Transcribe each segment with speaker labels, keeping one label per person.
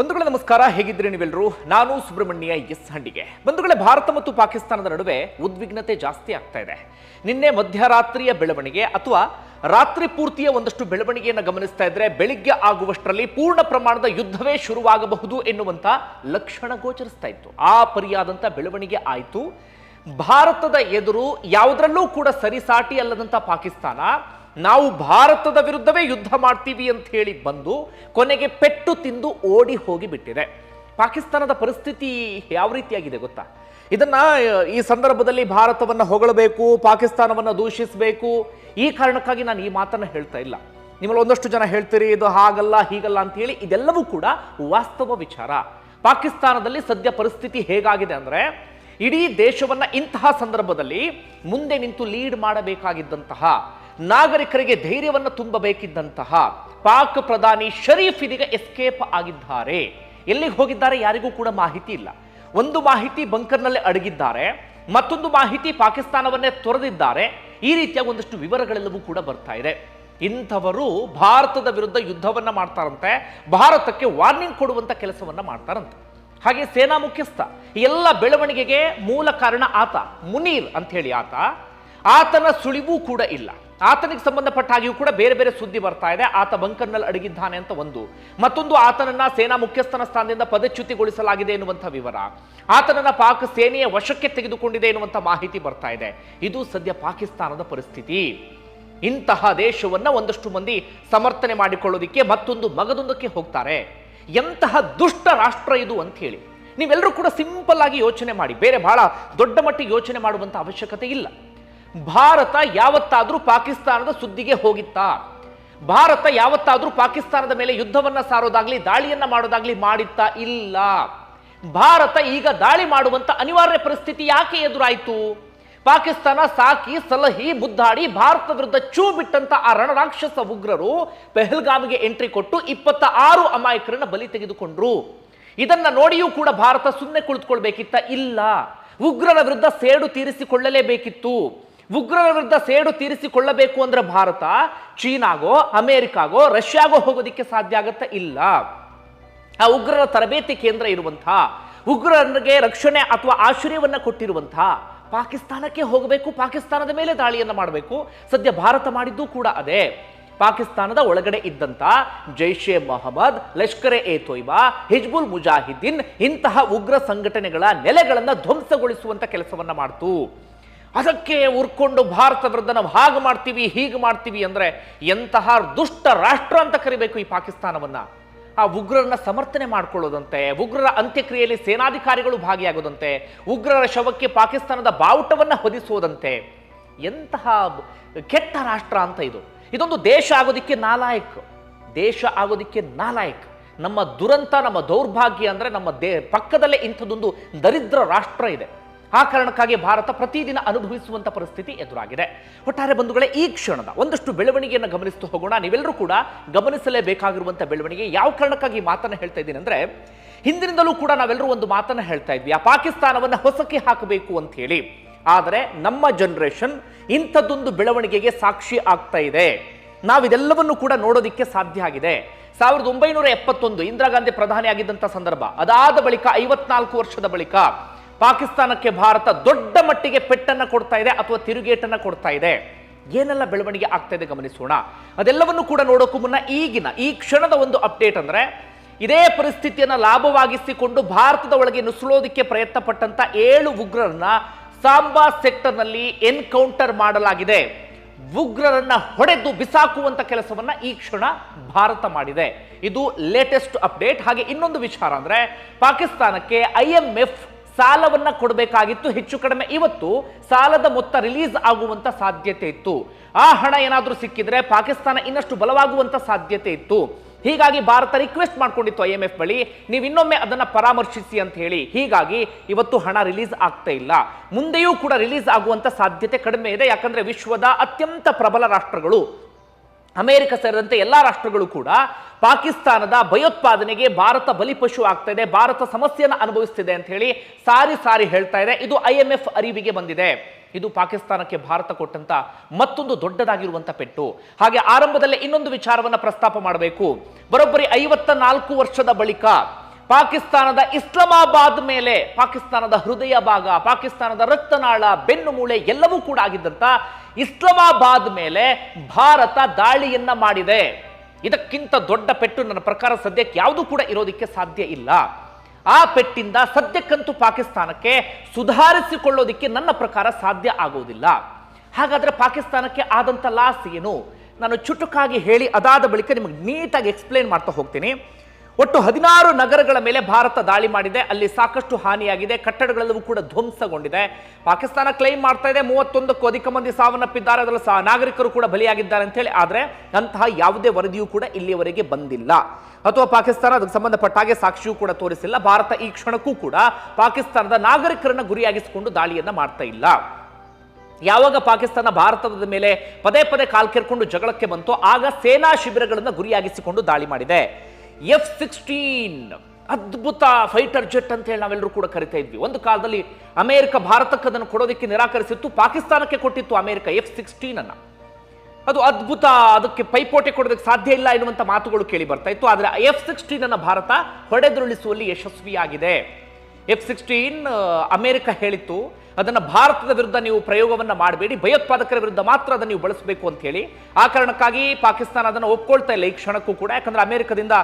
Speaker 1: ಬಂಧುಗಳ ನಮಸ್ಕಾರ ಹೇಗಿದ್ರಿ ನೀವೆಲ್ಲರೂ ನಾನು ಸುಬ್ರಹ್ಮಣ್ಯ ಎಸ್ ಹಂಡಿಗೆ. ಬಂಧುಗಳೇ, ಭಾರತ ಮತ್ತು ಪಾಕಿಸ್ತಾನದ ನಡುವೆ ಉದ್ವಿಗ್ನತೆ ಜಾಸ್ತಿ ಆಗ್ತಾ ಇದೆ. ನಿನ್ನೆ ಮಧ್ಯರಾತ್ರಿಯ ಬೆಳವಣಿಗೆ ಅಥವಾ ರಾತ್ರಿ ಪೂರ್ತಿಯ ಒಂದಷ್ಟು ಬೆಳವಣಿಗೆಯನ್ನು ಗಮನಿಸ್ತಾ ಇದ್ರೆ ಬೆಳಿಗ್ಗೆ ಆಗುವಷ್ಟರಲ್ಲಿ ಪೂರ್ಣ ಪ್ರಮಾಣದ ಯುದ್ಧವೇ ಶುರುವಾಗಬಹುದು ಎನ್ನುವಂಥ ಲಕ್ಷಣ ಗೋಚರಿಸ್ತಾ ಇತ್ತು. ಆ ಪರಿಯಾದಂಥ ಬೆಳವಣಿಗೆ ಆಯಿತು. ಭಾರತದ ಎದುರು ಯಾವುದರಲ್ಲೂ ಕೂಡ ಸರಿಸಾಟಿ ಅಲ್ಲದಂಥ ಪಾಕಿಸ್ತಾನ ನಾವು ಭಾರತದ ವಿರುದ್ಧವೇ ಯುದ್ಧ ಮಾಡ್ತೀವಿ ಅಂತ ಹೇಳಿ ಬಂದು ಕೊನೆಗೆ ಪೆಟ್ಟು ತಿಂದು ಓಡಿ ಹೋಗಿ ಬಿಟ್ಟಿದೆ. ಪಾಕಿಸ್ತಾನದ ಪರಿಸ್ಥಿತಿ ಯಾವ ರೀತಿಯಾಗಿದೆ ಗೊತ್ತಾ? ಇದನ್ನ, ಈ ಸಂದರ್ಭದಲ್ಲಿ ಭಾರತವನ್ನು ಹೊಗಳಬೇಕು, ಪಾಕಿಸ್ತಾನವನ್ನು ದೂಷಿಸಬೇಕು, ಈ ಕಾರಣಕ್ಕಾಗಿ ನಾನು ಈ ಮಾತನ್ನು ಹೇಳ್ತಾ ಇಲ್ಲ. ನಿಮ್ಮಲ್ಲಿ ಒಂದಷ್ಟು ಜನ ಹೇಳ್ತೀರಿ, ಇದು ಹಾಗಲ್ಲ, ಹೀಗಲ್ಲ ಅಂತ ಹೇಳಿ ಇದೆಲ್ಲವೂ ಕೂಡ ವಾಸ್ತವ ವಿಚಾರ. ಪಾಕಿಸ್ತಾನದಲ್ಲಿ ಸದ್ಯ ಪರಿಸ್ಥಿತಿ ಹೇಗಾಗಿದೆ ಅಂದ್ರೆ, ಇಡೀ ದೇಶವನ್ನ ಇಂತಹ ಸಂದರ್ಭದಲ್ಲಿ ಮುಂದೆ ನಿಂತು ಲೀಡ್ ಮಾಡಬೇಕಾಗಿದ್ದಂತಹ ನಾಗರಿಕರಿಗೆ ಧೈರ್ಯವನ್ನು ತುಂಬಬೇಕಿದ್ದಂತಹ ಪಾಕ್ ಪ್ರಧಾನಿ ಶರೀಫ್ ಇದೀಗ ಎಸ್ಕೇಪ್ ಆಗಿದ್ದಾರೆ. ಎಲ್ಲಿಗೆ ಹೋಗಿದ್ದಾರೆ ಯಾರಿಗೂ ಕೂಡ ಮಾಹಿತಿ ಇಲ್ಲ. ಒಂದು ಮಾಹಿತಿ ಬಂಕರ್ನಲ್ಲಿ ಅಡಗಿದ್ದಾರೆ, ಮತ್ತೊಂದು ಮಾಹಿತಿ ಪಾಕಿಸ್ತಾನವನ್ನೇ ತೊರೆದಿದ್ದಾರೆ. ಈ ರೀತಿಯ ಒಂದಷ್ಟು ವಿವರಗಳೆಲ್ಲವೂ ಕೂಡ ಬರ್ತಾ ಇದೆ. ಇಂಥವರು ಭಾರತದ ವಿರುದ್ಧ ಯುದ್ಧವನ್ನ ಮಾಡ್ತಾರಂತೆ, ಭಾರತಕ್ಕೆ ವಾರ್ನಿಂಗ್ ಕೊಡುವಂತ ಕೆಲಸವನ್ನ ಮಾಡ್ತಾರಂತೆ. ಹಾಗೆ ಸೇನಾ ಮುಖ್ಯಸ್ಥ ಎಲ್ಲ ಬೆಳವಣಿಗೆಗೆ ಮೂಲ ಕಾರಣ ಆತ, ಮುನೀರ್ ಅಂತ ಹೇಳಿ ಆತ. ಆತನ ಸುಳಿವೂ ಕೂಡ ಇಲ್ಲ. ಆತನಿಗೆ ಸಂಬಂಧಪಟ್ಟ ಹಾಗೆಯೂ ಕೂಡ ಬೇರೆ ಬೇರೆ ಸುದ್ದಿ ಬರ್ತಾ ಇದೆ. ಆತ ಬಂಕರ್ನಲ್ಲಿ ಅಡಗಿದ್ದಾನೆ ಅಂತ ಒಂದು. ಮತ್ತೊಂದು ಆತನನ್ನ ಸೇನಾ ಮುಖ್ಯಸ್ಥನ ಸ್ಥಾನದಿಂದ ಪದಚ್ಯುತಿಗೊಳಿಸಲಾಗಿದೆ ಎನ್ನುವಂಥ ವಿವರ. ಆತನನ್ನ ಪಾಕ್ ಸೇನೆಯ ವಶಕ್ಕೆ ತೆಗೆದುಕೊಂಡಿದೆ ಎನ್ನುವಂಥ ಮಾಹಿತಿ ಬರ್ತಾ ಇದೆ. ಇದು ಸದ್ಯ ಪಾಕಿಸ್ತಾನದ ಪರಿಸ್ಥಿತಿ. ಇಂತಹ ದೇಶವನ್ನ ಒಂದಷ್ಟು ಮಂದಿ ಸಮರ್ಥನೆ ಮಾಡಿಕೊಳ್ಳೋದಿಕ್ಕೆ ಮತ್ತೊಂದು ಮಗದೊಂದಕ್ಕೆ ಹೋಗ್ತಾರೆ. ಎಂತಹ ದುಷ್ಟ ರಾಷ್ಟ್ರ ಇದು ಅಂತ ಹೇಳಿ. ನೀವೆಲ್ಲರೂ ಕೂಡ ಸಿಂಪಲ್ ಆಗಿ ಯೋಚನೆ ಮಾಡಿ. ಬೇರೆ ಬಹಳ ದೊಡ್ಡ ಮಟ್ಟಿಗೆ ಯೋಚನೆ ಮಾಡುವಂತ ಅವಶ್ಯಕತೆ ಇಲ್ಲ. ಭಾರತ ಯಾವತ್ತಾದರೂ ಪಾಕಿಸ್ತಾನದ ಸುದ್ದಿಗೆ ಹೋಗಿತ್ತಾ. ಭಾರತ ಯಾವತ್ತಾದರೂ ಪಾಕಿಸ್ತಾನದ ಮೇಲೆ ಯುದ್ಧವನ್ನ ಸಾರೋದಾಗ್ಲಿ, ದಾಳಿಯನ್ನ ಮಾಡೋದಾಗ್ಲಿ ಮಾಡಿತ್ತಾ ಇಲ್ಲ. ಭಾರತ ಈಗ ದಾಳಿ ಮಾಡುವಂತ ಅನಿವಾರ್ಯ ಪರಿಸ್ಥಿತಿ ಯಾಕೆ ಎದುರಾಯಿತು? ಪಾಕಿಸ್ತಾನ ಸಾಕಿ, ಸಲಹಿ, ಮುದ್ದಾಡಿ ಭಾರತ ವಿರುದ್ಧ ಚೂ ಬಿಟ್ಟಂತ ಆ ರಣರಾಕ್ಷಸ ಉಗ್ರರು ಪೆಹಲ್ಗಾಮ್ಗೆ ಎಂಟ್ರಿ ಕೊಟ್ಟು ಇಪ್ಪತ್ತ ಆರು ಅಮಾಯಕರನ್ನ ಬಲಿ ತೆಗೆದುಕೊಂಡ್ರು. ಇದನ್ನ ನೋಡಿಯೂ ಕೂಡ ಭಾರತ ಸುಮ್ಮನೆ ಕುಳಿತುಕೊಳ್ಬೇಕಿತ್ತ? ಇಲ್ಲ. ಉಗ್ರರ ವಿರುದ್ಧ ಸೇಡು ತೀರಿಸಿಕೊಳ್ಳಲೇಬೇಕಿತ್ತು. ಉಗ್ರರ ವಿರುದ್ಧ ಸೇಡು ತೀರಿಸಿಕೊಳ್ಳಬೇಕು ಅಂದ್ರೆ ಭಾರತ, ಚೀನಾಗೋ, ಅಮೇರಿಕಾಗೋ, ರಷ್ಯಾಗೋ ಹೋಗೋದಿಕ್ಕೆ ಸಾಧ್ಯ ಆಗತ್ತ ಇಲ್ಲ. ಆ ಉಗ್ರರ ತರಬೇತಿ ಕೇಂದ್ರ ಇರುವಂತಹ ಉಗ್ರರಿಗೆ ರಕ್ಷಣೆ ಅಥವಾ ಆಶ್ರಯವನ್ನ ಕೊಟ್ಟಿರುವಂತಹ ಪಾಕಿಸ್ತಾನಕ್ಕೆ ಹೋಗಬೇಕು, ಪಾಕಿಸ್ತಾನದ ಮೇಲೆ ದಾಳಿಯನ್ನು ಮಾಡಬೇಕು. ಸದ್ಯ ಭಾರತ ಮಾಡಿದ್ದು ಕೂಡ ಅದೇ. ಪಾಕಿಸ್ತಾನದ ಒಳಗಡೆ ಇದ್ದಂತ ಜೈಷೆ ಮೊಹಮ್ಮದ್, ಲಷ್ಕರೆ ಎ ತೊಯ್ಬಾ, ಹಿಜ್ಬುಲ್ ಮುಜಾಹಿದ್ದೀನ್ ಇಂತಹ ಉಗ್ರ ಸಂಘಟನೆಗಳ ನೆಲೆಗಳನ್ನು ಧ್ವಂಸಗೊಳಿಸುವಂಥ ಕೆಲಸವನ್ನ ಮಾಡ್ತು. ಅದಕ್ಕೆ ಉರ್ಕೊಂಡು ಭಾರತ ನಾವು ಹಾಗೆ ಮಾಡ್ತೀವಿ, ಹೀಗೆ ಮಾಡ್ತೀವಿ ಅಂದರೆ ಎಂತಹ ದುಷ್ಟ ರಾಷ್ಟ್ರ ಅಂತ ಕರಿಬೇಕು ಈ ಪಾಕಿಸ್ತಾನವನ್ನು. ಆ ಉಗ್ರರನ್ನ ಸಮರ್ಥನೆ ಮಾಡಿಕೊಳ್ಳೋದಂತೆ, ಉಗ್ರರ ಅಂತ್ಯಕ್ರಿಯೆಯಲ್ಲಿ ಸೇನಾಧಿಕಾರಿಗಳು ಭಾಗಿಯಾಗೋದಂತೆ, ಉಗ್ರರ ಶವಕ್ಕೆ ಪಾಕಿಸ್ತಾನದ ಬಾವುಟವನ್ನು ಹೊದಿಸೋದಂತೆ. ಎಂತಹ ಕೆಟ್ಟ ರಾಷ್ಟ್ರ ಅಂತ ಇದು. ಇದೊಂದು ದೇಶ ಆಗೋದಿಕ್ಕೆ ನಾಲಾಯಕ್. ದೇಶ ಆಗೋದಿಕ್ಕೆ ನಾಲಾಯಕ್. ನಮ್ಮ ದುರಂತ, ನಮ್ಮ ದೌರ್ಭಾಗ್ಯ ಅಂದರೆ ನಮ್ಮ ದೇ, ಪಕ್ಕದಲ್ಲೇ ಇಂಥದ್ದೊಂದು ದರಿದ್ರ ರಾಷ್ಟ್ರ ಇದೆ. ಆ ಕಾರಣಕ್ಕಾಗಿ ಭಾರತ ಪ್ರತಿದಿನ ಅನುಭವಿಸುವಂತ ಪರಿಸ್ಥಿತಿ ಎದುರಾಗಿದೆ. ಒಟ್ಟಾರೆ ಬಂಧುಗಳೇ, ಈ ಕ್ಷಣದ ಒಂದಷ್ಟು ಬೆಳವಣಿಗೆಯನ್ನು ಗಮನಿಸ್ತು ಹೋಗೋಣ. ನೀವೆಲ್ಲರೂ ಕೂಡ ಗಮನಿಸಲೇಬೇಕಾಗಿರುವಂಥ ಬೆಳವಣಿಗೆ ಯಾವ ಕಾರಣಕ್ಕಾಗಿ ಮಾತನ್ನು ಮಾತನ್ನ ಹೇಳ್ತಾ ಇದ್ದೀನಿ ಅಂದ್ರೆ, ಹಿಂದಿನಿಂದಲೂ ಕೂಡ ನಾವೆಲ್ಲರೂ ಒಂದು ಮಾತನ್ನು ಹೇಳ್ತಾ ಇದ್ವಿ, ಆ ಪಾಕಿಸ್ತಾನವನ್ನು ಹೊಸಕ್ಕೆ ಹಾಕಬೇಕು ಅಂತ ಹೇಳಿ. ಆದರೆ ನಮ್ಮ ಜನರೇಷನ್ ಇಂಥದ್ದೊಂದು ಬೆಳವಣಿಗೆಗೆ ಸಾಕ್ಷಿ ಆಗ್ತಾ ಇದೆ. ನಾವಿದೆಲ್ಲವನ್ನು ಕೂಡ ನೋಡೋದಿಕ್ಕೆ ಸಾಧ್ಯ ಆಗಿದೆ. ಸಾವಿರದ ಒಂಬೈನೂರ ಎಪ್ಪತ್ತೊಂದು ಇಂದಿರಾ ಗಾಂಧಿ ಪ್ರಧಾನಿ ಆಗಿದ್ದಂಥ ಸಂದರ್ಭ, ಅದಾದ ಬಳಿಕ ಐವತ್ನಾಲ್ಕು ವರ್ಷದ ಬಳಿಕ ಪಾಕಿಸ್ತಾನಕ್ಕೆ ಭಾರತ ದೊಡ್ಡ ಮಟ್ಟಿಗೆ ಪೆಟ್ಟನ್ನು ಕೊಡ್ತಾ ಇದೆ ಅಥವಾ ತಿರುಗೇಟನ್ನು ಕೊಡ್ತಾ ಇದೆ? ಏನೆಲ್ಲ ಬೆಳವಣಿಗೆ ಆಗ್ತಾ ಇದೆ ಗಮನಿಸೋಣ. ಅದೆಲ್ಲವನ್ನು ಕೂಡ ನೋಡೋಕ್ಕೂ ಮುನ್ನ ಈಗಿನ, ಈ ಕ್ಷಣದ ಒಂದು ಅಪ್ಡೇಟ್ ಅಂದರೆ ಇದೇ ಪರಿಸ್ಥಿತಿಯನ್ನು ಲಾಭವಾಗಿಸಿಕೊಂಡು ಭಾರತದ ಒಳಗೆ ನುಸುಳೋದಕ್ಕೆ ಪ್ರಯತ್ನ ಪಟ್ಟಂತ ಏಳು ಉಗ್ರರನ್ನ ಸಾಂಬಾ ಸೆಕ್ಟರ್ನಲ್ಲಿ ಎನ್ಕೌಂಟರ್ ಮಾಡಲಾಗಿದೆ. ಉಗ್ರರನ್ನ ಹೊಡೆದು ಬಿಸಾಕುವಂತ ಕೆಲಸವನ್ನ ಈ ಕ್ಷಣ ಭಾರತ ಮಾಡಿದೆ. ಇದು ಲೇಟೆಸ್ಟ್ ಅಪ್ಡೇಟ್. ಹಾಗೆ ಇನ್ನೊಂದು ವಿಚಾರ ಅಂದ್ರೆ ಪಾಕಿಸ್ತಾನಕ್ಕೆ ಐ ಎಂ ಎಫ್ ಸಾಲವನ್ನ ಕೊಡಬೇಕಾಗಿತ್ತು, ಹೆಚ್ಚು ಕಡಿಮೆ ಇವತ್ತು ಸಾಲದ ಮೊತ್ತ ರಿಲೀಸ್ ಆಗುವಂತ ಸಾಧ್ಯತೆ ಇತ್ತು. ಆ ಹಣ ಏನಾದರೂ ಸಿಕ್ಕಿದ್ರೆ ಪಾಕಿಸ್ತಾನ ಇನ್ನಷ್ಟು ಬಲವಾಗುವಂತ ಸಾಧ್ಯತೆ ಇತ್ತು. ಹೀಗಾಗಿ ಭಾರತ ರಿಕ್ವೆಸ್ಟ್ ಮಾಡ್ಕೊಂಡಿತ್ತು ಐ ಎಂ ಎಫ್ ಬಳಿ, ನೀವು ಇನ್ನೊಮ್ಮೆ ಅದನ್ನ ಪರಾಮರ್ಶಿಸಿ ಅಂತ ಹೇಳಿ. ಹೀಗಾಗಿ ಇವತ್ತು ಹಣ ರಿಲೀಸ್ ಆಗ್ತಾ ಇಲ್ಲ. ಮುಂದೆಯೂ ಕೂಡ ರಿಲೀಸ್ ಆಗುವಂತ ಸಾಧ್ಯತೆ ಕಡಿಮೆ ಇದೆ. ಯಾಕಂದ್ರೆ ವಿಶ್ವದ ಅತ್ಯಂತ ಪ್ರಬಲ ರಾಷ್ಟ್ರಗಳು ಅಮೆರಿಕ ಸೇರಿದಂತೆ ಎಲ್ಲಾ ರಾಷ್ಟ್ರಗಳು ಕೂಡ ಪಾಕಿಸ್ತಾನದ ಭಯೋತ್ಪಾದನೆಗೆ ಭಾರತ ಬಲಿಪಶು ಆಗ್ತಾ ಇದೆ, ಭಾರತ ಸಮಸ್ಯೆಯನ್ನು ಅನುಭವಿಸ್ತಿದೆ ಅಂತ ಹೇಳಿ ಸಾರಿ ಸಾರಿ ಹೇಳ್ತಾ ಇದೆ. ಇದು ಐ ಎಂ ಎಫ್ ಅರಿವಿಗೆ ಬಂದಿದೆ. ಇದು ಪಾಕಿಸ್ತಾನಕ್ಕೆ ಭಾರತ ಕೊಟ್ಟಂತ ಮತ್ತೊಂದು ದೊಡ್ಡದಾಗಿರುವಂತ ಪೆಟ್ಟು. ಹಾಗೆ ಆರಂಭದಲ್ಲಿ ಇನ್ನೊಂದು ವಿಚಾರವನ್ನ ಪ್ರಸ್ತಾಪ ಮಾಡಬೇಕು. ಬರೋಬ್ಬರಿ ಐವತ್ತ ನಾಲ್ಕು ವರ್ಷದ ಬಳಿಕ ಪಾಕಿಸ್ತಾನದ ಇಸ್ಲಾಮಾಬಾದ್ ಮೇಲೆ, ಪಾಕಿಸ್ತಾನದ ಹೃದಯ ಭಾಗ, ಪಾಕಿಸ್ತಾನದ ರಕ್ತನಾಳ, ಬೆನ್ನು ಮೂಳೆ ಎಲ್ಲವೂ ಕೂಡ ಆಗಿದ್ದಂತ ಇಸ್ಲಾಮಾಬಾದ್ ಮೇಲೆ ಭಾರತ ದಾಳಿಯನ್ನ ಮಾಡಿದೆ. ಇದಕ್ಕಿಂತ ದೊಡ್ಡ ಪೆಟ್ಟು ನನ್ನ ಪ್ರಕಾರ ಸದ್ಯಕ್ಕೆ ಯಾವುದೂ ಕೂಡ ಇರೋದಕ್ಕೆ ಸಾಧ್ಯ ಇಲ್ಲ. ಆ ಪೆಟ್ಟಿಂದ ಸದ್ಯಕ್ಕಂತೂ ಪಾಕಿಸ್ತಾನಕ್ಕೆ ಸುಧಾರಿಸಿಕೊಳ್ಳೋದಿಕ್ಕೆ ನನ್ನ ಪ್ರಕಾರ ಸಾಧ್ಯ ಆಗೋದಿಲ್ಲ. ಹಾಗಾದ್ರೆ ಪಾಕಿಸ್ತಾನಕ್ಕೆ ಆದಂತ ಲಾಸ್ ಏನು? ನಾನು ಚುಟುಕಾಗಿ ಹೇಳಿ ಅದಾದ ಬಳಿಕ ನಿಮಗೆ ನೀಟಾಗಿ ಎಕ್ಸ್ಪ್ಲೇನ್ ಮಾಡ್ತಾ ಹೋಗ್ತೀನಿ. ಒಟ್ಟು ಹದಿನಾರು ನಗರಗಳ ಮೇಲೆ ಭಾರತ ದಾಳಿ ಮಾಡಿದೆ. ಅಲ್ಲಿ ಸಾಕಷ್ಟು ಹಾನಿಯಾಗಿದೆ. ಕಟ್ಟಡಗಳೆಲ್ಲವೂ ಕೂಡ ಧ್ವಂಸಗೊಂಡಿದೆ. ಪಾಕಿಸ್ತಾನ ಕ್ಲೈಮ್ ಮಾಡ್ತಾ ಇದೆ. ಮೂವತ್ತೊಂದಕ್ಕೂ ಅಧಿಕ ಮಂದಿ ಸಾವನ್ನಪ್ಪಿದ್ದಾರೆ. ಅದರಲ್ಲಿ ಸಹ ನಾಗರಿಕರು ಕೂಡ ಬಲಿಯಾಗಿದ್ದಾರೆ ಅಂತ ಹೇಳಿ. ಆದ್ರೆ ಅಂತಹ ಯಾವುದೇ ವರದಿಯೂ ಕೂಡ ಇಲ್ಲಿಯವರೆಗೆ ಬಂದಿಲ್ಲ. ಅಥವಾ ಪಾಕಿಸ್ತಾನ ಅದಕ್ಕೆ ಸಂಬಂಧಪಟ್ಟ ಹಾಗೆ ಸಾಕ್ಷಿಯೂ ಕೂಡ ತೋರಿಸಿಲ್ಲ. ಭಾರತ ಈ ಕ್ಷಣಕ್ಕೂ ಕೂಡ ಪಾಕಿಸ್ತಾನದ ನಾಗರಿಕರನ್ನ ಗುರಿಯಾಗಿಸಿಕೊಂಡು ದಾಳಿಯನ್ನ ಮಾಡ್ತಾ ಇಲ್ಲ. ಯಾವಾಗ ಪಾಕಿಸ್ತಾನ ಭಾರತದ ಮೇಲೆ ಪದೇ ಪದೇ ಕಾಲ್ಕೆರ್ಕೊಂಡು ಜಗಳಕ್ಕೆ ಬಂತು ಆಗ ಸೇನಾ ಶಿಬಿರಗಳನ್ನು ಗುರಿಯಾಗಿಸಿಕೊಂಡು ದಾಳಿ ಮಾಡಿದೆ. ಎಫ್ ಸಿಕ್ಸ್ಟೀನ್, ಅದ್ಭುತ ಫೈಟರ್ ಜೆಟ್ ಅಂತ ಹೇಳಿ ನಾವೆಲ್ಲರೂ ಕೂಡ ಕರಿತಾ ಇದ್ವಿ. ಒಂದು ಕಾಲದಲ್ಲಿ ಅಮೆರಿಕ ಭಾರತಕ್ಕೆ ಅದನ್ನು ಕೊಡೋದಕ್ಕೆ ನಿರಾಕರಿಸಿತ್ತು, ಪಾಕಿಸ್ತಾನಕ್ಕೆ ಕೊಟ್ಟಿತ್ತು ಅಮೆರಿಕ ಎಫ್ ಸಿಕ್ಸ್ಟೀನ್ ಅನ್ನ. ಅದು ಅದ್ಭುತ, ಅದಕ್ಕೆ ಪೈಪೋಟಿ ಕೊಡೋದಕ್ಕೆ ಸಾಧ್ಯ ಇಲ್ಲ ಎನ್ನುವಂಥ ಮಾತುಗಳು ಕೇಳಿ ಬರ್ತಾ ಇತ್ತು. ಆದರೆ ಎಫ್ ಸಿಕ್ಸ್ಟೀನ್ ಅನ್ನ ಭಾರತ ಹೊಡೆದುರುಳಿಸುವಲ್ಲಿ ಯಶಸ್ವಿಯಾಗಿದೆ. ಎಫ್ ಸಿಕ್ಸ್ಟೀನ್, ಅಮೆರಿಕ ಹೇಳಿತ್ತು ಅದನ್ನ ಭಾರತದ ವಿರುದ್ಧ ನೀವು ಪ್ರಯೋಗವನ್ನು ಮಾಡಬೇಡಿ. ಭಯೋತ್ಪಾದಕರ ವಿರುದ್ಧ ಮಾತ್ರ ಅದನ್ನು ನೀವು ಬಳಸಬೇಕು ಅಂತ ಹೇಳಿ. ಆ ಕಾರಣಕ್ಕಾಗಿ ಪಾಕಿಸ್ತಾನ ಅದನ್ನು ಒಪ್ಕೊಳ್ತಾ ಇಲ್ಲ ಈ ಕ್ಷಣಕ್ಕೂ ಕೂಡ. ಯಾಕಂದ್ರೆ ಅಮೆರಿಕದಿಂದ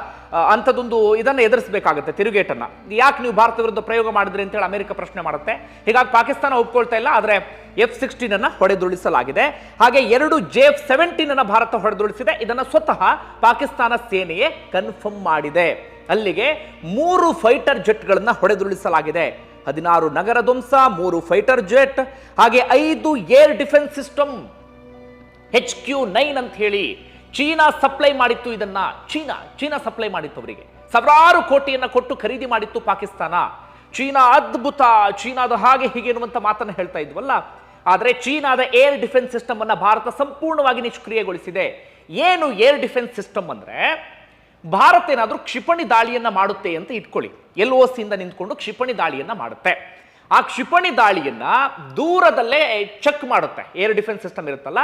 Speaker 1: ಅಂಥದೊಂದು ಅಂಥದ್ದೊಂದು ಇದನ್ನ ಎದುರಿಸಬೇಕಾಗುತ್ತೆ ತಿರುಗೇಟನ್ನು. ಯಾಕೆ ನೀವು ಭಾರತ ವಿರುದ್ಧ ಪ್ರಯೋಗ ಮಾಡಿದ್ರಿ ಅಂತ ಹೇಳಿ ಅಮೆರಿಕ ಪ್ರಶ್ನೆ ಮಾಡುತ್ತೆ. ಹೀಗಾಗಿ ಪಾಕಿಸ್ತಾನ ಒಪ್ಕೊಳ್ತಾ ಇಲ್ಲ, ಆದರೆ ಎಫ್ ಸಿಕ್ಸ್ಟೀನ್ ಅನ್ನು ಹೊಡೆದುರುಳಿಸಲಾಗಿದೆ. ಹಾಗೆ ಎರಡು ಜೆ ಎಫ್ ಸೆವೆಂಟೀನ್ ಅನ್ನು ಭಾರತ ಹೊಡೆದುರುಳಿಸಿದೆ. ಇದನ್ನು ಸ್ವತಃ ಪಾಕಿಸ್ತಾನ ಸೇನೆಯೇ ಕನ್ಫರ್ಮ್ ಮಾಡಿದೆ. ಅಲ್ಲಿಗೆ ಮೂರು ಫೈಟರ್ ಜೆಟ್ಗಳನ್ನ ಹೊಡೆದುರುಳಿಸಲಾಗಿದೆ. ಹದಿನಾರು ನಗರ ಧ್ವಂಸ, ಮೂರು ಫೈಟರ್ ಜೆಟ್ ಹಾಗೆ ಐದು air defence system H Q nine ಅಂತ ಹೇಳಿ ಚೀನಾ ಸಪ್ಲೈ ಮಾಡಿತ್ತು ಇದನ್ನ. ಚೀನಾ ಚೀನಾ ಸಪ್ಲೈ ಮಾಡಿತ್ತು ಅವರಿಗೆ. ಸಾವಿರಾರು ಕೋಟಿಯನ್ನ ಕೊಟ್ಟು ಖರೀದಿ ಮಾಡಿತ್ತು ಪಾಕಿಸ್ತಾನ. ಚೀನಾ ಅದ್ಭುತ, ಚೀನಾದ ಹಾಗೆ ಹೀಗೆ ಎನ್ನುವಂತ ಮಾತನ್ನ ಹೇಳ್ತಾ ಇದ್ವಲ್ಲ. ಆದರೆ ಚೀನಾದ ಏರ್ ಡಿಫೆನ್ಸ್ ಸಿಸ್ಟಮ್ ಅನ್ನ ಭಾರತ ಸಂಪೂರ್ಣವಾಗಿ ನಿಷ್ಕ್ರಿಯಗೊಳಿಸಿದೆ. ಏನು ಏರ್ ಡಿಫೆನ್ಸ್ ಸಿಸ್ಟಮ್ ಅಂದ್ರೆ? ಭಾರತ ಏನಾದರೂ ಕ್ಷಿಪಣಿ ದಾಳಿಯನ್ನು ಮಾಡುತ್ತೆ ಅಂತ ಇಟ್ಕೊಳ್ಳಿ. ಎಲ್ ಓ ಸಿಯಿಂದ ನಿಂತ್ಕೊಂಡು ಕ್ಷಿಪಣಿ ದಾಳಿಯನ್ನು ಮಾಡುತ್ತೆ. ಆ ಕ್ಷಿಪಣಿ ದಾಳಿಯನ್ನ ದೂರದಲ್ಲೇ ಚೆಕ್ ಮಾಡುತ್ತೆ. ಏರ್ ಡಿಫೆನ್ಸ್ ಸಿಸ್ಟಮ್ ಇರುತ್ತಲ್ಲ,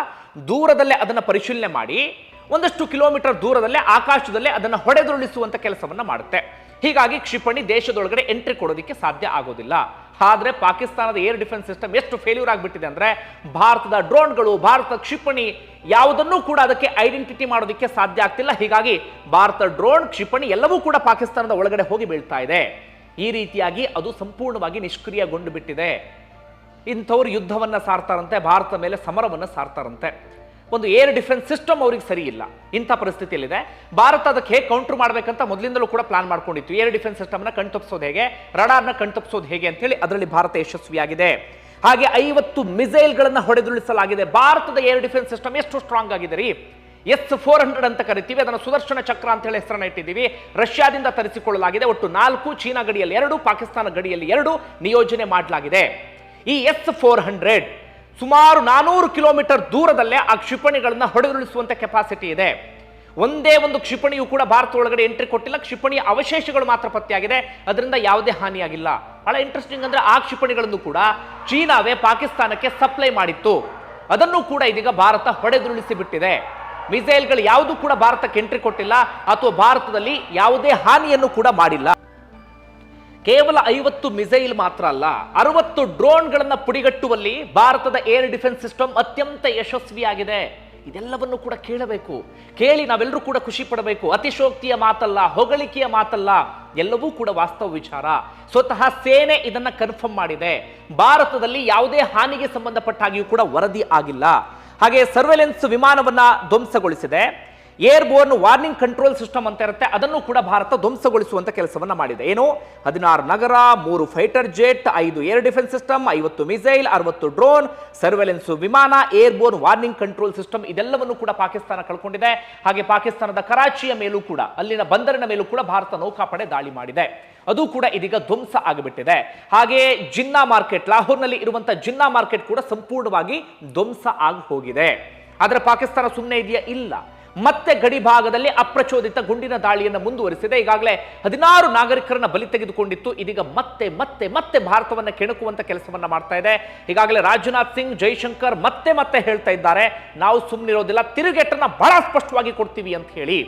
Speaker 1: ದೂರದಲ್ಲೇ ಅದನ್ನು ಪರಿಶೀಲನೆ ಮಾಡಿ, ಒಂದಷ್ಟು ಕಿಲೋಮೀಟರ್ ದೂರದಲ್ಲೇ, ಆಕಾಶದಲ್ಲೇ ಅದನ್ನು ಹೊಡೆದುರುಳಿಸುವಂಥ ಕೆಲಸವನ್ನು ಮಾಡುತ್ತೆ. ಹೀಗಾಗಿ ಕ್ಷಿಪಣಿ ದೇಶದೊಳಗಡೆ ಎಂಟ್ರಿ ಕೊಡೋದಕ್ಕೆ ಸಾಧ್ಯ ಆಗೋದಿಲ್ಲ. ಆದ್ರೆ ಪಾಕಿಸ್ತಾನದ ಏರ್ ಡಿಫೆನ್ಸ್ ಸಿಸ್ಟಮ್ ಎಷ್ಟು ಫೇಲ್ಯೂರ್ ಆಗಿಬಿಟ್ಟಿದೆ ಅಂದ್ರೆ ಭಾರತದ ಡ್ರೋನ್ಗಳು, ಭಾರತದ ಕ್ಷಿಪಣಿ ಯಾವುದನ್ನೂ ಕೂಡ ಅದಕ್ಕೆ ಐಡೆಂಟಿಟಿ ಮಾಡೋದಕ್ಕೆ ಸಾಧ್ಯ ಆಗ್ತಿಲ್ಲ. ಹೀಗಾಗಿ ಭಾರತ ಡ್ರೋನ್, ಕ್ಷಿಪಣಿ ಎಲ್ಲವೂ ಕೂಡ ಪಾಕಿಸ್ತಾನದ ಒಳಗಡೆ ಹೋಗಿ ಬೀಳ್ತಾ ಇದೆ. ಈ ರೀತಿಯಾಗಿ ಅದು ಸಂಪೂರ್ಣವಾಗಿ ನಿಷ್ಕ್ರಿಯಗೊಂಡು ಬಿಟ್ಟಿದೆ. ಇಂಥವ್ರು ಯುದ್ಧವನ್ನ ಸಾರ್ತಾರಂತೆ, ಭಾರತದ ಮೇಲೆ ಸಮರವನ್ನ ಸಾರ್ತಾರಂತೆ. ಒಂದು ಏರ್ ಡಿಫೆನ್ಸ್ ಸಿಸ್ಟಮ್ ಅವ್ರಿಗೆ ಸರಿ ಇಲ್ಲ. ಇಂಥ ಪರಿಸ್ಥಿತಿಯಲ್ಲಿದೆ. ಭಾರತ ಅದಕ್ಕೆ ಹೇಗೆ ಕೌಂಟರ್ ಮಾಡಬೇಕಂತ ಮೊದಲಿಂದಲೂ ಕೂಡ ಪ್ಲಾನ್ ಮಾಡ್ಕೊಂಡಿತ್ತು. ಏರ್ ಡಿಫೆನ್ಸ್ ಸಿಸ್ಟಮ್ನ ಕಣ್ತಪ್ಪಿಸೋದು ಹೇಗೆ, ರಡಾರ್ನ ಕಣ್ತಪ್ಪಿಸೋದು ಹೇಗೆ ಅಂತ ಹೇಳಿ ಅದರಲ್ಲಿ ಭಾರತ ಯಶಸ್ವಿಯಾಗಿದೆ. ಹಾಗೆ ಐವತ್ತು ಮಿಸೈಲ್ಗಳನ್ನ ಹೊಡೆದುರುಳಿಸಲಾಗಿದೆ. ಭಾರತದ ಏರ್ ಡಿಫೆನ್ಸ್ ಸಿಸ್ಟಮ್ ಎಷ್ಟು ಸ್ಟ್ರಾಂಗ್ ಆಗಿದೆ ರೀ? ಎಸ್ ಫೋರ್ ಹಂಡ್ರೆಡ್ ಅಂತ ಕರಿತೀವಿ. ಅದನ್ನು ಸುದರ್ಶನ ಚಕ್ರ ಅಂತ ಹೇಳಿ ಹೆಸರನ್ನ ಇಟ್ಟಿದ್ದೀವಿ. ರಷ್ಯಾದಿಂದ ತರಿಸಿಕೊಳ್ಳಲಾಗಿದೆ. ಒಟ್ಟು ನಾಲ್ಕು, ಚೀನಾ ಗಡಿಯಲ್ಲಿ ಎರಡು, ಪಾಕಿಸ್ತಾನ ಗಡಿಯಲ್ಲಿ ಎರಡು ನಿಯೋಜನೆ ಮಾಡಲಾಗಿದೆ. ಈ ಎಸ್ ಫೋರ್ ಹಂಡ್ರೆಡ್ ಸುಮಾರು ನಾನೂರು ಕಿಲೋಮೀಟರ್ ದೂರದಲ್ಲೇ ಆ ಕ್ಷಿಪಣಿಗಳನ್ನು ಹೊಡೆದುರುಳಿಸುವಂಥ ಕೆಪಾಸಿಟಿ ಇದೆ. ಒಂದೇ ಒಂದು ಕ್ಷಿಪಣಿಯು ಕೂಡ ಭಾರತ ಒಳಗಡೆ ಎಂಟ್ರಿ ಕೊಟ್ಟಿಲ್ಲ. ಕ್ಷಿಪಣಿಯ ಅವಶೇಷಗಳು ಮಾತ್ರ ಪತ್ತೆಯಾಗಿದೆ. ಅದರಿಂದ ಯಾವುದೇ ಹಾನಿಯಾಗಿಲ್ಲ. ಬಹಳ ಇಂಟ್ರೆಸ್ಟಿಂಗ್ ಅಂದ್ರೆ ಆ ಕ್ಷಿಪಣಿಗಳನ್ನು ಕೂಡ ಚೀನಾವೇ ಪಾಕಿಸ್ತಾನಕ್ಕೆ ಸಪ್ಲೈ ಮಾಡಿತ್ತು. ಅದನ್ನು ಕೂಡ ಇದೀಗ ಭಾರತ ಹೊಡೆದುರುಳಿಸಿ ಬಿಟ್ಟಿದೆ. ಮಿಸೈಲ್ಗಳು ಯಾವುದು ಕೂಡ ಭಾರತಕ್ಕೆ ಎಂಟ್ರಿ ಕೊಟ್ಟಿಲ್ಲ. ಅಥವಾ ಭಾರತದಲ್ಲಿ ಯಾವುದೇ ಹಾನಿಯನ್ನು ಕೂಡ ಮಾಡಿಲ್ಲ. ಕೇವಲ ಐವತ್ತು ಮಿಸೈಲ್ ಮಾತ್ರ ಅಲ್ಲ, ಅರವತ್ತು ಡ್ರೋನ್ಗಳನ್ನು ಪುಡಿಗಟ್ಟುವಲ್ಲಿ ಭಾರತದ ಏರ್ ಡಿಫೆನ್ಸ್ ಸಿಸ್ಟಮ್ ಅತ್ಯಂತ ಯಶಸ್ವಿಯಾಗಿದೆ. ಇದೆಲ್ಲವನ್ನು ಕೂಡ ಕೇಳಬೇಕು. ಕೇಳಿ ನಾವೆಲ್ಲರೂ ಕೂಡ ಖುಷಿ ಪಡಬೇಕು. ಅತಿಶೋಕ್ತಿಯ ಮಾತಲ್ಲ, ಹೊಗಳಿಕೆಯ ಮಾತಲ್ಲ, ಎಲ್ಲವೂ ಕೂಡ ವಾಸ್ತವ ವಿಚಾರ. ಸ್ವತಃ ಸೇನೆ ಇದನ್ನ ಕನ್ಫರ್ಮ್ ಮಾಡಿದೆ. ಭಾರತದಲ್ಲಿ ಯಾವುದೇ ಹಾನಿಗೆ ಸಂಬಂಧಪಟ್ಟಾಗಿಯೂ ಕೂಡ ವರದಿ ಆಗಿಲ್ಲ. ಹಾಗೆ ಸರ್ವೆಲೆನ್ಸ್ ವಿಮಾನವನ್ನ ಧ್ವಂಸಗೊಳಿಸಿದೆ. Air born warning control system ಅಂತ ಇರುತ್ತೆ, ಅದನ್ನು ಕೂಡ ಭಾರತ ಧ್ವಂಸಗೊಳಿಸುವಂತ ಕೆಲಸವನ್ನ ಮಾಡಿದೆ. ಏನು? ಹದಿನಾರು ನಗರ, ಮೂರು ಫೈಟರ್ ಜೆಟ್, ಐದು ಏರ್ ಡಿಫೆನ್ಸ್ ಸಿಸ್ಟಮ್, ಐವತ್ತು ಮಿಸೈಲ್, ಅರವತ್ತು ಡ್ರೋನ್, ಸರ್ವೆಲೆನ್ಸ್ ವಿಮಾನ air born warning control system ಇದೆಲ್ಲವನ್ನು ಕೂಡ ಪಾಕಿಸ್ತಾನ ಕಳ್ಕೊಂಡಿದೆ. ಹಾಗೆ ಪಾಕಿಸ್ತಾನದ ಕರಾಚಿಯ ಮೇಲೂ ಕೂಡ, ಅಲ್ಲಿನ ಬಂದರಿನ ಮೇಲೂ ಕೂಡ ಭಾರತ ನೌಕಾಪಡೆ ದಾಳಿ ಮಾಡಿದೆ. ಅದು ಕೂಡ ಇದೀಗ ಧ್ವಂಸ ಆಗಿಬಿಟ್ಟಿದೆ. ಹಾಗೆ ಜಿನ್ನಾ ಮಾರ್ಕೆಟ್, ಲಾಹೋರ್ನಲ್ಲಿ ಇರುವಂತಹ ಜಿನ್ನಾ ಮಾರ್ಕೆಟ್ ಕೂಡ ಸಂಪೂರ್ಣವಾಗಿ ಧ್ವಂಸ ಆಗಿ ಹೋಗಿದೆ. ಆದರೆ ಪಾಕಿಸ್ತಾನ ಸುಮ್ಮನೆ ಇದೆಯಾ? ಇಲ್ಲ. ಮತ್ತೆ ಗಡಿ ಭಾಗದಲ್ಲಿ ಅಪ್ರಚೋದಿತ ಗುಂಡಿನ ದಾಳಿಯನ್ನು ಮುಂದುವರಿಸಿದೆ. ಈಗಾಗಲೇ ಹದಿನಾರು ನಾಗರಿಕರನ್ನ ಬಲಿ ತೆಗೆದುಕೊಂಡಿತ್ತು. ಇದೀಗ ಮತ್ತೆ ಮತ್ತೆ ಮತ್ತೆ ಭಾರತವನ್ನ ಕೆಣಕುವಂತ ಕೆಲಸವನ್ನ ಮಾಡ್ತಾ ಇದೆ. ಈಗಾಗಲೇ ರಾಜನಾಥ್ ಸಿಂಗ್, ಜೈಶಂಕರ್ ಮತ್ತೆ ಮತ್ತೆ ಹೇಳ್ತಾ ಇದ್ದಾರೆ. ನಾವು ಸುಮ್ಮನಿರೋದಿಲ್ಲ ತಿರುಗೇಟನ್ನ ಬಹಳ ಸ್ಪಷ್ಟವಾಗಿ ಕೊಡ್ತೀವಿ ಅಂತ ಹೇಳಿ,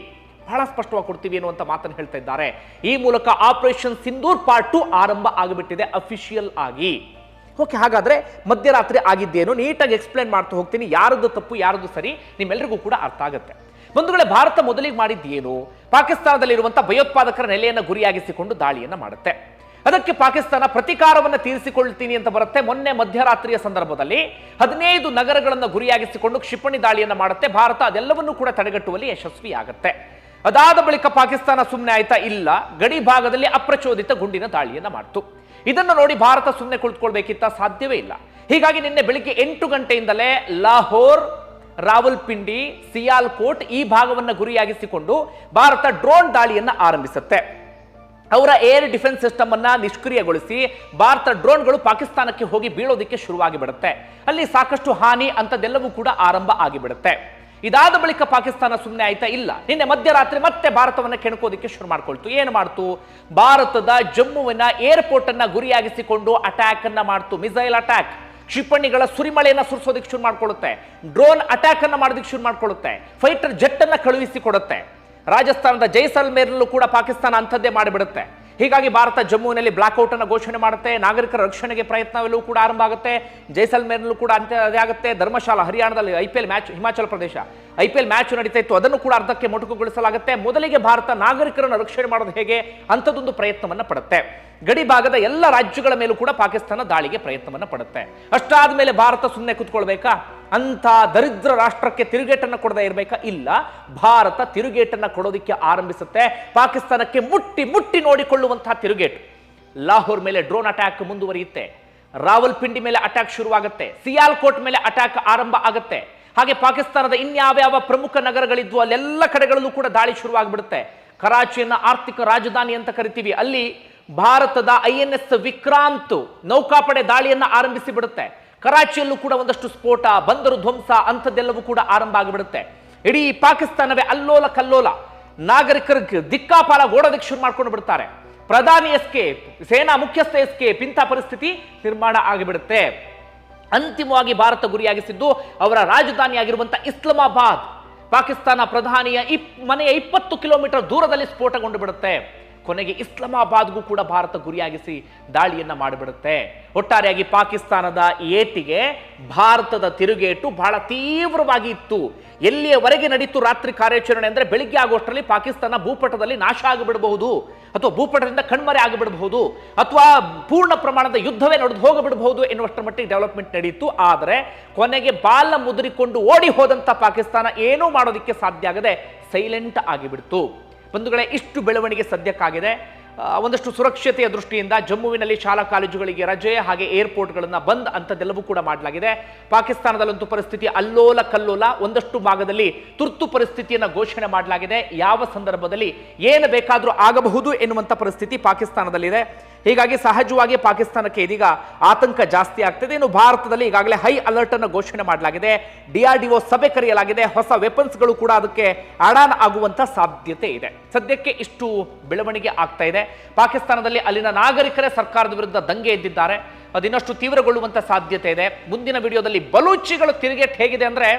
Speaker 1: ಬಹಳ ಸ್ಪಷ್ಟವಾಗಿ ಕೊಡ್ತೀವಿ ಅನ್ನುವಂತ ಮಾತನ್ನು ಹೇಳ್ತಾ ಇದ್ದಾರೆ. ಈ ಮೂಲಕ ಆಪರೇಷನ್ ಸಿಂಧೂರ್ ಪಾರ್ಟ್ ಟು ಆರಂಭ ಆಗಿಬಿಟ್ಟಿದೆ, ಅಫಿಷಿಯಲ್ ಆಗಿ. ಓಕೆ, ಹಾಗಾದ್ರೆ ಮಧ್ಯರಾತ್ರಿ ಆಗಿದ್ದೇನು? ನೀಟಾಗಿ ಎಕ್ಸ್ಪ್ಲೇನ್ ಮಾಡ್ತಾ ಹೋಗ್ತೀನಿ. ಯಾರದ್ದು ತಪ್ಪು, ಯಾರದ್ದು ಸರಿ ನಿಮ್ಮೆಲ್ಲರಿಗೂ ಕೂಡ ಅರ್ಥ ಆಗುತ್ತೆ. ಬಂಧುಗಳೇ, ಭಾರತ ಮೊದಲಿಗೆ ಮಾಡಿದ್ದೇನು ಪಾಕಿಸ್ತಾನದಲ್ಲಿರುವಂಥ ಭಯೋತ್ಪಾದಕರ ನೆಲೆಯನ್ನು ಗುರಿಯಾಗಿಸಿಕೊಂಡು ದಾಳಿಯನ್ನು ಮಾಡುತ್ತೆ. ಅದಕ್ಕೆ ಪಾಕಿಸ್ತಾನ ಪ್ರತಿಕಾರವನ್ನು ತೀರಿಸಿಕೊಳ್ತೀನಿ ಅಂತ ಬರುತ್ತೆ. ಮೊನ್ನೆ ಮಧ್ಯರಾತ್ರಿಯ ಸಂದರ್ಭದಲ್ಲಿ ಹದಿನೈದು ನಗರಗಳನ್ನು ಗುರಿಯಾಗಿಸಿಕೊಂಡು ಕ್ಷಿಪಣಿ ದಾಳಿಯನ್ನು ಮಾಡುತ್ತೆ. ಭಾರತ ಅದೆಲ್ಲವನ್ನೂ ಕೂಡ ತಡೆಗಟ್ಟುವಲ್ಲಿ ಯಶಸ್ವಿಯಾಗುತ್ತೆ ಅದಾದ ಬಳಿಕ ಪಾಕಿಸ್ತಾನ ಸುಮ್ಮನೆ ಆಯ್ತಾ? ಇಲ್ಲ. ಗಡಿ ಭಾಗದಲ್ಲಿ ಅಪ್ರಚೋದಿತ ಗುಂಡಿನ ದಾಳಿಯನ್ನು ಮಾಡಿತು. ಇದನ್ನು ನೋಡಿ ಭಾರತ ಸುಮ್ಮನೆ ಕುಳಿತುಕೊಳ್ಬೇಕಿತ್ತ ಸಾಧ್ಯವೇ ಇಲ್ಲ. ಹೀಗಾಗಿ ನಿನ್ನೆ ಬೆಳಿಗ್ಗೆ ಎಂಟು ಗಂಟೆಯಿಂದಲೇ ಲಾಹೋರ್ ರಾವಲ್ಪಿಂಡಿ, ಸಿಯಾಲ್ಕೋಟ್ ಈ ಭಾಗವನ್ನ ಗುರಿಯಾಗಿಸಿಕೊಂಡು ಭಾರತ ಡ್ರೋನ್ ದಾಳಿಯನ್ನ ಆರಂಭಿಸುತ್ತೆ. ಅವರ ಏರ್ ಡಿಫೆನ್ಸ್ ಸಿಸ್ಟಮ್ ಅನ್ನ ನಿಷ್ಕ್ರಿಯಗೊಳಿಸಿ ಭಾರತ ಡ್ರೋನ್ಗಳು ಪಾಕಿಸ್ತಾನಕ್ಕೆ ಹೋಗಿ ಬೀಳೋದಕ್ಕೆ ಶುರುವಾಗಿ ಬಿಡುತ್ತೆ. ಅಲ್ಲಿ ಸಾಕಷ್ಟು ಹಾನಿ ಅಂತದೆಲ್ಲವೂ ಕೂಡ ಆರಂಭ ಆಗಿಬಿಡುತ್ತೆ ಇದಾದ ಬಳಿಕ ಪಾಕಿಸ್ತಾನ ಸುಮ್ಮನೆ ಆಯ್ತಾ ಇಲ್ಲ. ನಿನ್ನೆ ಮಧ್ಯರಾತ್ರಿ ಮತ್ತೆ ಭಾರತವನ್ನ ಕೆಣಕೋದಕ್ಕೆ ಶುರು ಮಾಡ್ಕೊಳ್ತು. ಏನು ಮಾಡ್ತು? ಭಾರತದ ಜಮ್ಮುವಿನ ಏರ್ಪೋರ್ಟ್ ಅನ್ನ ಗುರಿಯಾಗಿಸಿಕೊಂಡು ಅಟ್ಯಾಕ್ ಅನ್ನ ಮಾಡ್ತು. ಮಿಸೈಲ್ ಅಟ್ಯಾಕ್ ಕ್ಷಿಪಣಿಗಳ ಸುರಿಮಳೆಯನ್ನ ಸುರಿಸೋದಕ್ಕೆ ಶುರು ಮಾಡಿಕೊಳ್ಳುತ್ತೆ. ಡ್ರೋನ್ ಅಟ್ಯಾಕ್ ಅನ್ನ ಮಾಡೋದಕ್ಕೆ ಶುರು ಮಾಡಿಕೊಳ್ಳುತ್ತೆ. ಫೈಟರ್ ಜೆಟ್ ಅನ್ನ ಕಳುಹಿಸಿ ಕೊಡುತ್ತೆ ರಾಜಸ್ಥಾನದ ಜೈಸಲ್ಮೇರ್ನಲ್ಲೂ ಕೂಡ ಪಾಕಿಸ್ತಾನ ಅಂಥದ್ದೇ ಮಾಡಿಬಿಡುತ್ತೆ. ಹೀಗಾಗಿ ಭಾರತ ಜಮ್ಮುವಿನಲ್ಲಿ ಬ್ಲಾಕ್ಔಟ್ ಅನ್ನು ಘೋಷಣೆ ಮಾಡುತ್ತೆ. ನಾಗರಿಕರ ರಕ್ಷಣೆಗೆ ಪ್ರಯತ್ನವೆಲ್ಲವೂ ಕೂಡ ಆರಂಭ ಆಗುತ್ತೆ. ಜೈಸಲ್ಮೇರ್ನಲ್ಲೂ ಕೂಡ ಅಂತ್ಯ ಅದೇ ಆಗುತ್ತೆ. ಧರ್ಮಶಾಲಾ ಹರಿಯಾಣದಲ್ಲಿ I P L match, Himachal Pradesh. I P L match ನಡೀತಾ ಇತ್ತು. ಅದನ್ನು ಕೂಡ ಅರ್ಧಕ್ಕೆ ಮೊಟಕುಗೊಳಿಸಲಾಗುತ್ತೆ. ಮೊದಲಿಗೆ ಭಾರತ ನಾಗರಿಕರನ್ನು ರಕ್ಷಣೆ ಮಾಡೋದು ಹೇಗೆ ಅಂಥದ್ದೊಂದು ಪ್ರಯತ್ನವನ್ನು ಪಡುತ್ತೆ. ಗಡಿ ಭಾಗದ ಎಲ್ಲ ರಾಜ್ಯಗಳ ಮೇಲೂ ಕೂಡ ಪಾಕಿಸ್ತಾನ ದಾಳಿಗೆ ಪ್ರಯತ್ನವನ್ನು ಪಡುತ್ತೆ. ಅಷ್ಟಾದ ಮೇಲೆ ಭಾರತ ಸುಮ್ಮನೆ ಕೂತ್ಕೊಳ್ಬೇಕಾ? ಅಂಥ ದರಿದ್ರ ರಾಷ್ಟ್ರಕ್ಕೆ ತಿರುಗೇಟನ್ನು ಕೊಡದೇ ಇರಬೇಕಾ? ಇಲ್ಲ. ಭಾರತ ತಿರುಗೇಟನ್ನು ಕೊಡೋದಕ್ಕೆ ಆರಂಭಿಸುತ್ತೆ. ಪಾಕಿಸ್ತಾನಕ್ಕೆ ಮುಟ್ಟಿ ಮುಟ್ಟಿ ನೋಡಿಕೊಳ್ಳುವಂತಹ ತಿರುಗೇಟು. ಲಾಹೋರ್ ಮೇಲೆ ಡ್ರೋನ್ ಅಟ್ಯಾಕ್ ಮುಂದುವರಿಯುತ್ತೆ. ರಾವಲ್ಪಿಂಡಿ ಮೇಲೆ ಅಟ್ಯಾಕ್ ಶುರುವಾಗುತ್ತೆ. ಸಿಯಾಲ್ಕೋಟ್ ಮೇಲೆ ಅಟ್ಯಾಕ್ ಆರಂಭ ಆಗುತ್ತೆ. ಹಾಗೆ ಪಾಕಿಸ್ತಾನದ ಇನ್ಯಾವ್ಯಾವ ಪ್ರಮುಖ ನಗರಗಳಿದ್ವು ಅಲ್ಲೆಲ್ಲ ಕಡೆಗಳಲ್ಲೂ ಕೂಡ ದಾಳಿ ಶುರುವಾಗ್ಬಿಡುತ್ತೆ. ಕರಾಚಿಯನ್ನ ಆರ್ಥಿಕ ರಾಜಧಾನಿ ಅಂತ ಕರಿತೀವಿ. ಅಲ್ಲಿ ಭಾರತದ ಐ ಎನ್ ಎಸ್ ವಿಕ್ರಾಂತ್ ನೌಕಾಪಡೆ ದಾಳಿಯನ್ನ ಆರಂಭಿಸಿ ಬಿಡುತ್ತೆ ಕರಾಚಿಯಲ್ಲೂ ಕೂಡ ಒಂದಷ್ಟು ಸ್ಫೋಟ, ಬಂದರು ಧ್ವಂಸ ಅಂಥದ್ದೆಲ್ಲವೂ ಕೂಡ ಆರಂಭ ಆಗಿಬಿಡುತ್ತೆ. ಇಡೀ ಪಾಕಿಸ್ತಾನವೇ ಅಲ್ಲೋಲ ಕಲ್ಲೋಲ. ನಾಗರಿಕರಿಗೆ ದಿಕ್ಕಾಪಾಲ ಓಡೋದಕ್ಕೆ ಶುರು ಮಾಡ್ಕೊಂಡು ಬಿಡ್ತಾರೆ. ಪ್ರಧಾನಿ ಎಸ್ಕೇಪ್, ಸೇನಾ ಮುಖ್ಯಸ್ಥ ಎಸ್ಕೇಪ್ ಇಂಥ ಪರಿಸ್ಥಿತಿ ನಿರ್ಮಾಣ ಆಗಿಬಿಡುತ್ತೆ. ಅಂತಿಮವಾಗಿ ಭಾರತ ಗುರಿಯಾಗಿಸಿದ್ದು ಅವರ ರಾಜಧಾನಿಯಾಗಿರುವಂಥ ಇಸ್ಲಾಮಾಬಾದ್. ಪಾಕಿಸ್ತಾನ ಪ್ರಧಾನಿಯ ಇಪ್ ಮನೆಯ ಇಪ್ಪತ್ತು ಕಿಲೋಮೀಟರ್ ದೂರದಲ್ಲಿ ಸ್ಫೋಟಗೊಂಡು ಬಿಡುತ್ತೆ. ಕೊನೆಗೆ ಇಸ್ಲಾಮಾಬಾದ್ಗೂ ಕೂಡ ಭಾರತ ಗುರಿಯಾಗಿಸಿ ದಾಳಿಯನ್ನ ಮಾಡಿಬಿಡುತ್ತೆ. ಒಟ್ಟಾರೆಯಾಗಿ ಪಾಕಿಸ್ತಾನದ ಏಟಿಗೆ ಭಾರತದ ತಿರುಗೇಟು ಬಹಳ ತೀವ್ರವಾಗಿ ಇತ್ತು. ಎಲ್ಲಿಯವರೆಗೆ ನಡೀತು ರಾತ್ರಿ ಕಾರ್ಯಾಚರಣೆ ಅಂದ್ರೆ ಬೆಳಿಗ್ಗೆ ಆಗೋಷ್ಟರಲ್ಲಿ ಪಾಕಿಸ್ತಾನ ಭೂಪಟದಲ್ಲಿ ನಾಶ ಆಗಿಬಿಡಬಹುದು ಅಥವಾ ಭೂಪಟದಿಂದ ಕಣ್ಮರೆ ಆಗಿಬಿಡಬಹುದು ಅಥವಾ ಪೂರ್ಣ ಪ್ರಮಾಣದ ಯುದ್ಧವೇ ನಡೆದು ಹೋಗಿಬಿಡಬಹುದು ಎನ್ನುವಷ್ಟರ ಮಟ್ಟಿಗೆ ಡೆವಲಪ್ಮೆಂಟ್ ನಡೆಯಿತು ಆದರೆ ಕೊನೆಗೆ ಬಾಲ ಮುದುರಿಕೊಂಡು ಓಡಿ ಹೋದಂಥ ಪಾಕಿಸ್ತಾನ ಏನೂ ಮಾಡೋದಕ್ಕೆ ಸಾಧ್ಯ ಆಗದೆ ಸೈಲೆಂಟ್ ಆಗಿಬಿಡ್ತು. ಬಂಧುಗಳೇ, ಇಷ್ಟು ಬೆಳವಣಿಗೆ ಸದ್ಯಕ್ಕಾಗಿದೆ. ಒಂದಷ್ಟು ಸುರಕ್ಷತೆಯ ದೃಷ್ಟಿಯಿಂದ ಜಮ್ಮುವಿನಲ್ಲಿ ಶಾಲಾ ಕಾಲೇಜುಗಳಿಗೆ ರಜೆ ಹಾಗೆ ಏರ್ಪೋರ್ಟ್ಗಳನ್ನು ಬಂದ್ ಅಂಥದ್ದೆಲ್ಲವೂ ಕೂಡ ಮಾಡಲಾಗಿದೆ. ಪಾಕಿಸ್ತಾನದಲ್ಲಂತೂ ಪರಿಸ್ಥಿತಿ ಅಲ್ಲೋಲ ಕಲ್ಲೋಲ, ಒಂದಷ್ಟು ಭಾಗದಲ್ಲಿ ತುರ್ತು ಪರಿಸ್ಥಿತಿಯನ್ನು ಘೋಷಣೆ ಮಾಡಲಾಗಿದೆ. ಯಾವ ಸಂದರ್ಭದಲ್ಲಿ, ಏನು ಬೇಕಾದರೂ ಆಗಬಹುದು ಎನ್ನುವಂಥ ಪರಿಸ್ಥಿತಿ ಪಾಕಿಸ್ತಾನದಲ್ಲಿದೆ. ಹೀಗಾಗಿ ಸಹಜವಾಗಿ ಪಾಕಿಸ್ತಾನಕ್ಕೆ ಇದೀಗ ಆತಂಕ ಜಾಸ್ತಿ ಆಗ್ತಿದೆ. ಇನ್ನು ಭಾರತದಲ್ಲಿ ಈಗಾಗಲೇ ಹೈ ಅಲರ್ಟ್ ಅನ್ನು ಘೋಷಣೆ ಮಾಡಲಾಗಿದೆ. ಡಿಆರ್ಡಿಒ ಸಭೆ ಕರೆಯಲಾಗಿದೆ. ಹೊಸ ವೆಪನ್ಸ್ಗಳು ಕೂಡ ಅದಕ್ಕೆ ಅಡಾನ್ ಆಗುವಂತ ಸಾಧ್ಯತೆ ಇದೆ. ಸದ್ಯಕ್ಕೆ ಇಷ್ಟು ಬೆಳವಣಿಗೆ ಆಗ್ತಾ ಇದೆ. ಪಾಕಿಸ್ತಾನದಲ್ಲಿ ಅಲ್ಲಿನ ನಾಗರಿಕರೇ ಸರ್ಕಾರದ ವಿರುದ್ಧ ದಂಗೆ ಎದ್ದಿದ್ದಾರೆ. ಅದಿನ್ನಷ್ಟು ತೀವ್ರಗೊಳ್ಳುವಂತ ಸಾಧ್ಯತೆ ಇದೆ. ಮುಂದಿನ ವಿಡಿಯೋದಲ್ಲಿ ಬಲೂಚಿಗಳು ತಿರುಗೇಟ್ ಹೇಗಿದೆ ಅಂದ್ರೆ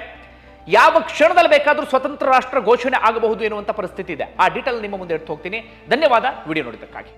Speaker 1: ಯಾವ ಕ್ಷಣದಲ್ಲಿ ಬೇಕಾದರೂ ಸ್ವತಂತ್ರ ರಾಷ್ಟ್ರ ಘೋಷಣೆ ಆಗಬಹುದು ಎನ್ನುವಂತ ಪರಿಸ್ಥಿತಿ ಇದೆ. ಆ ಡೀಟೇಲ್ ನಿಮ್ಮ ಮುಂದೆ ಇಟ್ಟು ಹೋಗ್ತೀನಿ. ಧನ್ಯವಾದ. ವಿಡಿಯೋ ನೋಡಿದ್ದಕ್ಕಾಗಿ.